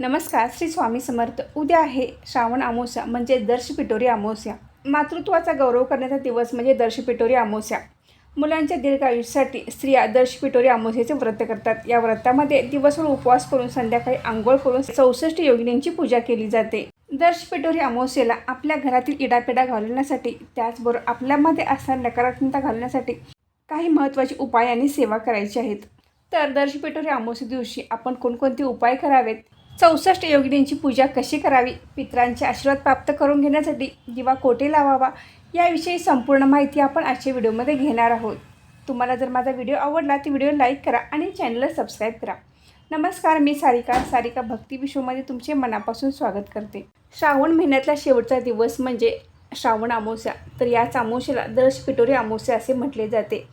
नमस्कार श्री स्वामी समर्थ. उद्या आहे श्रावण अमावस्या म्हणजे दर्श पिटोरी अमावस्या. मातृत्वाचा गौरव करण्याचा दिवस म्हणजे दर्श पिटोरी अमावस्या. मुलांच्या दीर्घायुष्यासाठी स्त्रिया दर्श पिटोरी अमावस्याचे व्रत करतात. या व्रतामध्ये दिवसभर उपवास करून संध्याकाळी आंघोळ करून चौसष्ट योगिनींची पूजा केली जाते. दर्श पिटोरी अमावस्येला आपल्या घरातील इडापिडा घालवण्यासाठी त्याचबरोबर आपल्यामध्ये असणारी नकारात्मकता घालवण्यासाठी काही महत्त्वाचे उपाय आणि सेवा करायची आहेत. तर दर्श पिटोरी अमावस्या दिवशी आपण कोणकोणते उपाय करावेत? चौसष्ट योगिनींची पूजा कशी करावी? पित्रांचे आशीर्वाद प्राप्त करून घेण्यासाठी दिवा कोठे लावावा? याविषयी संपूर्ण माहिती आपण आजच्या व्हिडिओमध्ये घेणार आहोत. तुम्हाला जर माझा व्हिडिओ आवडला तर व्हिडिओ लाईक करा आणि चॅनलला सबस्क्राईब करा. नमस्कार मी सारिका. सारिका भक्ती विश्वमध्ये तुमचे मनापासून स्वागत करते. श्रावण महिन्यातला शेवटचा दिवस म्हणजे श्रावण अमावस्या. तर याच अमावस्येला दर्श पिटोरी अमावस्या असे म्हटले जाते.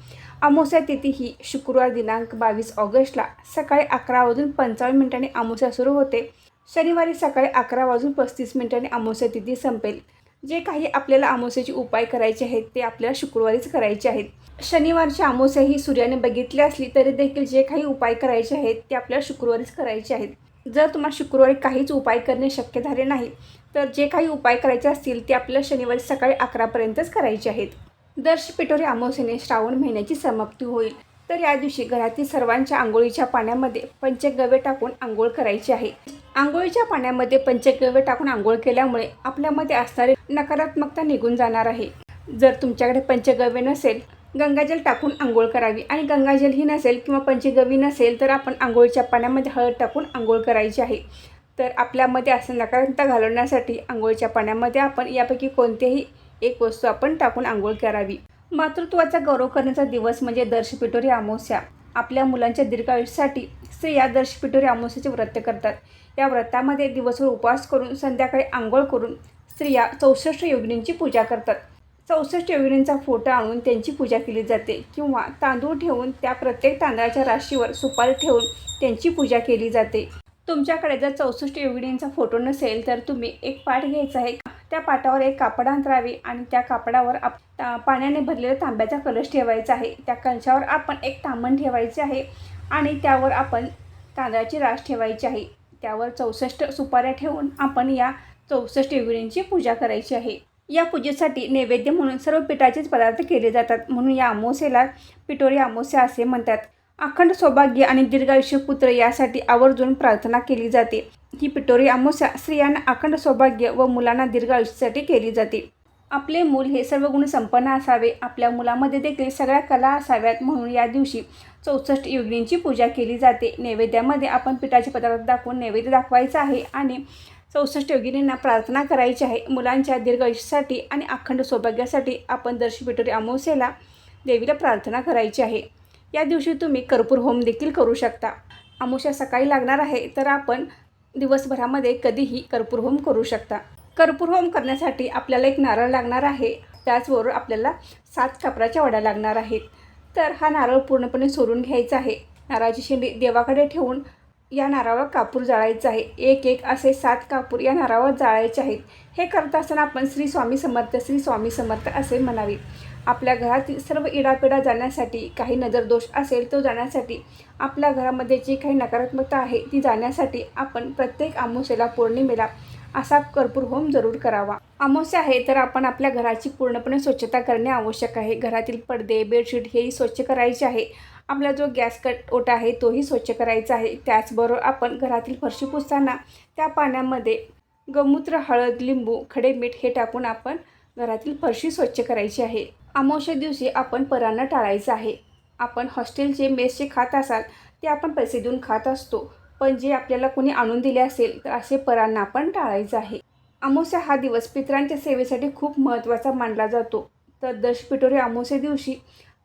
अमोस्या तिथी ही शुक्रवार दिनांक बावीस ऑगस्टला सकाळी अकरा वाजून पंचावन्न मिनिटांनी अमोस्या सुरू होते. शनिवारी सकाळी अकरा वाजून पस्तीस मिनिटांनी अमोस्या तिथी संपेल. जे काही आपल्याला अमोस्याचे उपाय करायचे आहेत ते आपल्याला शुक्रवारीच करायचे आहेत. शनिवारची अमोस्या ही सूर्याने बघितली असली तरी देखील जे काही उपाय करायचे आहेत ते आपल्याला शुक्रवारीच करायचे आहेत. जर तुम्हाला शुक्रवारी काहीच उपाय करणे शक्य झाले नाही तर जे काही उपाय करायचे असतील ते आपल्याला शनिवारी सकाळी अकरापर्यंतच करायचे आहेत. दर्श पिटोरी अमावस्येने श्रावण महिन्याची समाप्ती होईल. तर या दिवशी घरातील सर्वांच्या आंघोळीच्या पाण्यामध्ये पंचगव्य टाकून आंघोळ करायची आहे. आंघोळीच्या पाण्यामध्ये पंचगव्य टाकून आंघोळ केल्यामुळे आपल्यामध्ये असणारी नकारात्मकता निघून जाणार आहे. जर तुमच्याकडे पंचगव्य नसेल गंगाजल टाकून आंघोळ करावी आणि गंगाजल ही नसेल किंवा पंचगवी नसेल तर आपण आंघोळीच्या पाण्यामध्ये हळद टाकून आंघोळ करायची आहे. तर आपल्यामध्ये असं नकारात्मकता घालवण्यासाठी आंघोळीच्या पाण्यामध्ये आपण यापैकी कोणतेही एक वस्तू आपण टाकून आंघोळ करावी. मातृत्वाचा गौरव करण्याचा दिवस म्हणजे दर्शपिटोरी अमावस्या. आपल्या मुलांच्या दीर्घायुष्यासाठी स्त्रिया दर्शपिटोरी अमावस्याचे व्रत करतात. या व्रतामध्ये दिवसभर उपवास करून संध्याकाळी आंघोळ करून स्त्रिया चौसष्ट योगिनींची पूजा करतात. चौसष्ट योगिनींचा फोटो आणून त्यांची पूजा केली जाते किंवा तांदूळ ठेवून त्या प्रत्येक तांदळाच्या राशीवर सुपारी ठेवून त्यांची पूजा केली जाते. तुमच्याकडे जर चौसष्ट योगिनींचा फोटो नसेल तर तुम्ही एक पाठ घ्यायचा आहे. त्या पाटावर एक कापड अंतरावे आणि त्या कापडावर आप ता- पाण्याने भरलेला तांब्याचा कलश ठेवायचा आहे. त्या कलशावर आपण एक तांबण ठेवायचे आहे आणि त्यावर आपण तांदळाची रास ठेवायची आहे. त्यावर चौसष्ट सुपाऱ्या ठेवून आपण या चौसष्ट योगिनींची पूजा करायची आहे. या पूजेसाठी नैवेद्य म्हणून सर्व पिठाचेच पदार्थ केले जातात. म्हणून या अमावस्येला पिटोरी अमावस्या असे म्हणतात. अखंड सौभाग्य आणि दीर्घायुष्य पुत्र यासाठी आवर्जून प्रार्थना केली जाते. ही पिटोरी अमावस्या स्त्रियांना अखंड सौभाग्य व मुलांना दीर्घायुष्यासाठी केली जाते. आपले मूल हे सर्व गुण संपन्न असावे. आपल्या मुलामध्ये देखील सगळ्या कला असाव्यात म्हणून या दिवशी चौसष्ट योगिनींची पूजा केली जाते. नैवेद्यामध्ये आपण पिठाचे पदार्थ दाखवून नैवेद्य दाखवायचा आहे आणि चौसष्ट योगिनींना प्रार्थना करायची आहे. मुलांच्या दीर्घायुष्यासाठी आणि अखंड सौभाग्यासाठी आपण दर्शी पिटोरी अमावस्येला देवीला प्रार्थना करायची आहे. या दिवशी तुम्ही कर्पूर होम देखील करू शकता. आमुष्या सकाळी लागणार आहे तर आपण दिवसभरामध्ये कधीही कर्पूर होम करू शकता. कर्पूर होम करण्यासाठी आपल्याला एक नारळ लागणार आहे. त्याचबरोबर आपल्याला सात कापराच्या वड्या लागणार आहेत. तर हा नारळ पूर्णपणे सोडून घ्यायचा आहे. नारळाची शेंडी देवाकडे ठेवून या नारळावर कापूर जाळायचा आहे. एक एक असे सात कापूर या नारळावर जाळायचे आहेत. हे करत असताना आपण श्री स्वामी समर्थ श्री स्वामी समर्थ असे म्हणावे. आपल्या घरातील सर्व इडापिडा जाण्यासाठी काही नजरदोष असेल तो जाण्यासाठी आपल्या घरामध्ये जी काही नकारात्मकता आहे ती जाण्यासाठी आपण प्रत्येक अमावस्येला पौर्णिमेला असा कर्पूर होम जरूर करावा. अमावस्या आहे तर आपण आपल्या घराची पूर्णपणे स्वच्छता करणे आवश्यक आहे. घरातील पडदे बेडशीट हेही स्वच्छ करायचे आहे. आपला जो गॅस कट ओटा आहे तोही स्वच्छ करायचा आहे. त्याचबरोबर आपण घरातील फरशी पुसताना त्या पाण्यामध्ये गोमूत्र हळद लिंबू खडे मीठ हे टाकून आपण घरातील फरशी स्वच्छ करायची आहे. अमावस्या दिवशी आपण परांना टाळायचं आहे. आपण हॉस्टेलचे मेसचे खात असाल ते आपण पैसे देऊन खात असतो. पण जे आपल्याला कोणी आणून दिले असेल तर असे परांना आपण टाळायचं आहे. अमावस्या हा दिवस पितरांच्या सेवेसाठी खूप महत्त्वाचा मानला जातो. तर दशपिटोरी अमावस्या दिवशी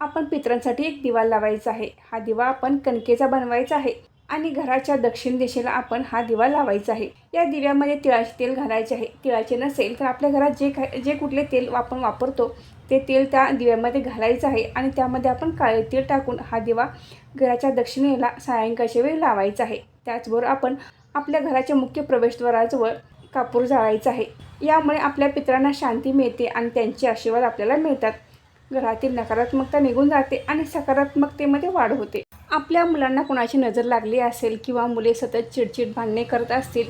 आपण पितरांसाठी एक दिवा लावायचा आहे. हा दिवा आपण कणकेचा बनवायचा आहे. आणि घराच्या दक्षिण दिशेला आपण हा दिवा लावायचा आहे. या दिव्यामध्ये तिळाचे तेल घालायचे आहे. तिळाचे नसेल तर आपल्या घरात जे काय जे कुठले तेल आपण वापरतो ते तेल त्या दिव्यामध्ये घालायचं आहे आणि त्यामध्ये आपण काळे तेल टाकून हा दिवा घराच्या दक्षिणेला सायंकाळच्या वेळी लावायचा आहे. त्याचबरोबर आपण आपल्या घराच्या मुख्य प्रवेशद्वाराजवळ कापूर जाळायचा आहे. यामुळे आपल्या पितरांना शांती मिळते आणि त्यांचे आशीर्वाद आपल्याला मिळतात. घरातील नकारात्मकता निघून जाते आणि सकारात्मकतेमध्ये वाढ होते. आपल्या मुलांना कोणाची नजर लागली असेल किंवा मुले सतत चिडचिड भांडणे करत असतील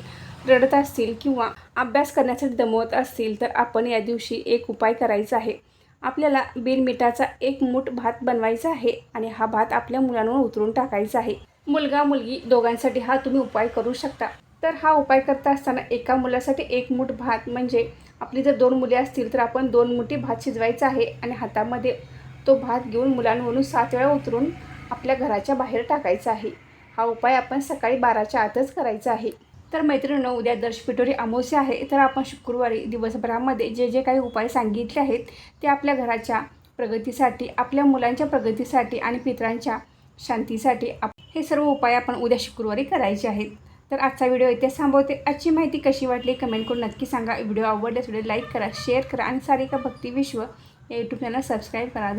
रडत असतील किंवा अभ्यास करण्यासाठी दमवत असतील तर आपण या दिवशी एक उपाय करायचा आहे. आपल्याला बिनमिठाचा एक मूठ भात बनवायचा आहे आणि हा भात आपल्या मुलांवर उतरून टाकायचा आहे. मुलगा मुलगी दोघांसाठी हा तुम्ही उपाय करू शकता. तर हा उपाय करता असताना एका मुलासाठी एक मूठ भात म्हणजे आपली जर दोन मुले असतील तर आपण दोन मुठी भात शिजवायचा आहे आणि हातामध्ये तो भात घेऊन मुलांवरून सात वेळा उतरून आपल्या घराच्या बाहेर टाकायचा आहे. हा उपाय आपण सकाळी बाराच्या आतच करायचा आहे. तर मैत्रिणींनो उद्या दर्शपिटोरी अमावस्या आहे. तर आपण शुक्रवारी दिवसभरामध्ये जे जे काही उपाय सांगितले आहेत ते आपल्या घराच्या प्रगतीसाठी आपल्या मुलांच्या प्रगतीसाठी आणि पितरांच्या शांतीसाठी आप हे सर्व उपाय आपण उद्या शुक्रवारी करायचे आहेत. तर आजचा व्हिडिओ इथे थांबवते. आजची माहिती कशी वाटली कमेंट करून नक्की सांगा. व्हिडिओ आवडल्यास व्हिडिओ लाईक करा शेअर करा आणि सारिका भक्ती विश्व या यूट्यूब चॅनल सबस्क्राईब करा.